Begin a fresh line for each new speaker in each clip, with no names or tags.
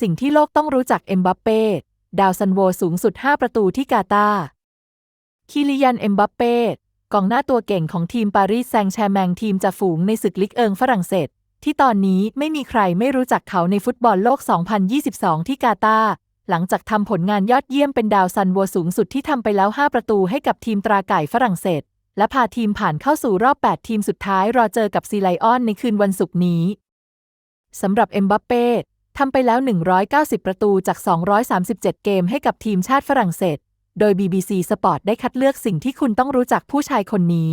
สิ่งที่โลกต้องรู้จักเอ็มบัปเป้ ดาวซันโวสูงสุด 5 ประตูที่กาตาร์คิลิยันเอ็มบัปเป้กองหน้าตัวเก่งของทีมปารีสแซงแชร์แมงทีมจ่าฝูงในศึกลิกเอิงฝรั่งเศส ที่ตอนนี้ไม่มีใครไม่รู้จักเขาในฟุตบอลโลก 2022 ที่กาตาร์หลังจากทำผลงานยอดเยี่ยมเป็นดาวซันโวสูงสุดที่ทำไปแล้ว 5 ประตูให้กับทีมตราไก่ฝรั่งเศส และพาทีมผ่านเข้าสู่รอบ 8 ทีมสุดท้ายรอเจอกับซีไลออนในคืนวันศุกร์นี้สำหรับเอ็มบัปเป้ ทำไปแล้ว 190 ประตูจาก 237 เกมให้กับทีมชาติฝรั่งเศส โดย BBC Sport ได้คัดเลือกสิ่งที่คุณต้องรู้จักผู้ชายคนนี้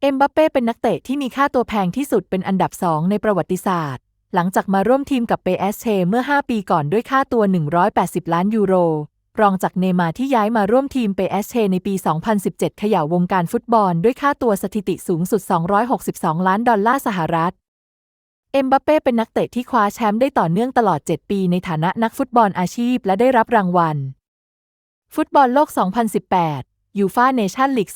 เอ็มบัปเป้เป็นนักเตะที่มีค่าตัวแพงที่สุดเป็นอันดับ2ในประวัติศาสตร์ หลังจากมาร่วมทีมกับเปเอสเชเมื่อ 5 ปีก่อนด้วยค่าตัว 180 ล้านยูโร รองจากเนย์มาที่ย้ายมาร่วมทีมเปเอสเชในปี 2017เขย่าวงการฟุตบอลด้วยค่าตัวสถิติสูงสุด 262 ล้านดอลลาร์สหรัฐ เอ็มบัปเป้เป็นนักเตะที่คว้าแชมป์ได้ต่อเนื่องตลอด 7 ปีในฐานะนักฟุตบอลอาชีพและได้รับรางวัล ฟุตบอลโลก 2018 ยูฟาเนชั่นลีก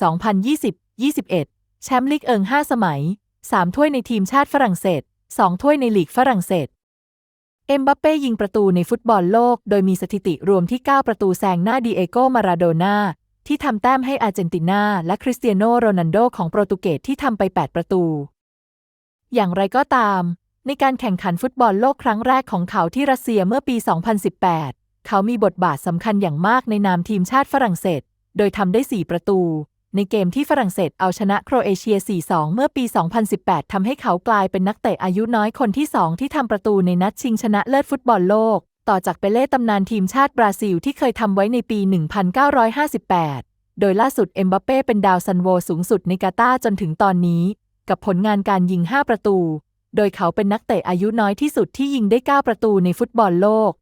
2020-21 แชมป์ลีกเอิง 5 สมัย 3 ถ้วยในทีมชาติฝรั่งเศส 2 ถ้วยในลีกฝรั่งเศส เอ็มบัปเป้ยิงประตูในฟุตบอลโลก โดยมีสถิติรวมที่ 9 ประตูแซงหน้าดิเอโกมาราโดนาที่ทำแต้มให้อาร์เจนตินา และคริสเตียโนโรนัลโดของโปรตุเกสที่ทำไป 8 ประตูอย่างไรก็ตาม ในการแข่งขันฟุตบอลโลกครั้งแรกของเขาที่รัสเซียเมื่อปี 2018 เขามีบทบาทสำคัญอย่างมากในนามทีมชาติฝรั่งเศส โดยทำได้ 4 ประตู ในเกมที่ฝรั่งเศสเอาชนะโครเอเชีย 4-2 เมื่อปี 2018 ทำให้เขากลายเป็นนักเตะอายุน้อยคนที่ 2 ที่ทำประตูในนัดชิงชนะเลิศฟุตบอลโลก ต่อจากเปเล่ตำนานทีมชาติบราซิลที่เคยทำไว้ในปี 1958 โดยล่าสุดเอ็มบัปเป้เป็นดาวซันโวสูงสุดในกาตาร์จนถึงตอนนี้ กับผลงานการยิง 5 ประตู โดยเขาเป็นนักเตะอายุน้อยที่สุดที่ยิงได้ 9 ประตูในฟุตบอลโลก